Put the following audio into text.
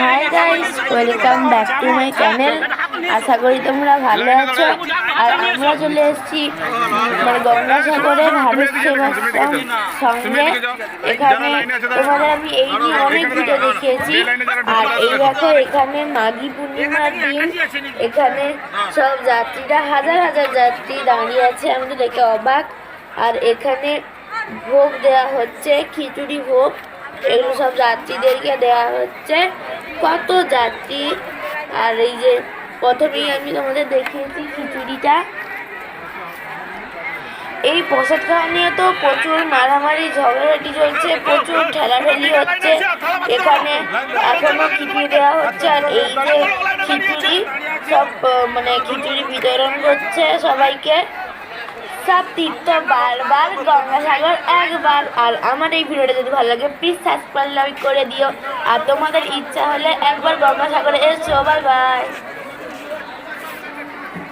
Hi guys welcome back to my channel আশা করি তোমরা ভালো আছো। আর আমরা চলে এসেছি মানে গঙ্গাসাগরে ভারত সেবাশ্রম সঙ্গে। এখানে তোমাদের আমি এই নিয়ে অনেক ভিডিও দেখিয়েছি। আর এই দেখো, এখানে মাঘী পূর্ণিমার দিন। এখানে সব যাত্রীরা, হাজার হাজার যাত্রী দাঁড়িয়ে আছে। আমি তো দেখে অবাক। আর এখানে ভোগ দেওয়া হচ্ছে, খিচুড়ি ভোগ। এগুলো সব যাত্রীদেরকে দেওয়া হচ্ছে। কত যাত্রী আর এই যে প্রথমেই আমি তোমাদের দেখিয়েছি খিচুড়িটা। এই প্রসাদ খাওয়া নিয়ে তো প্রচুর মারামারি, ঝগড়াঝাটি চলছে, প্রচুর ঠেলাঠেলি হচ্ছে। এখানে এখনও খিচুড়ি দেওয়া হচ্ছে। আর এই যে খিচুড়ি, সব মানে খিচুড়ি বিতরণ করছে সবাইকে। সব তীর্থ বারবার গঙ্গাসাগর একবার। আর আমার এই ভিডিওটা যদি ভালো লাগে প্লিজ সাবস্ক্রাইব করে দিও। আর তোমাদের ইচ্ছা হলে একবার গঙ্গাসাগরে এসো বাই বাই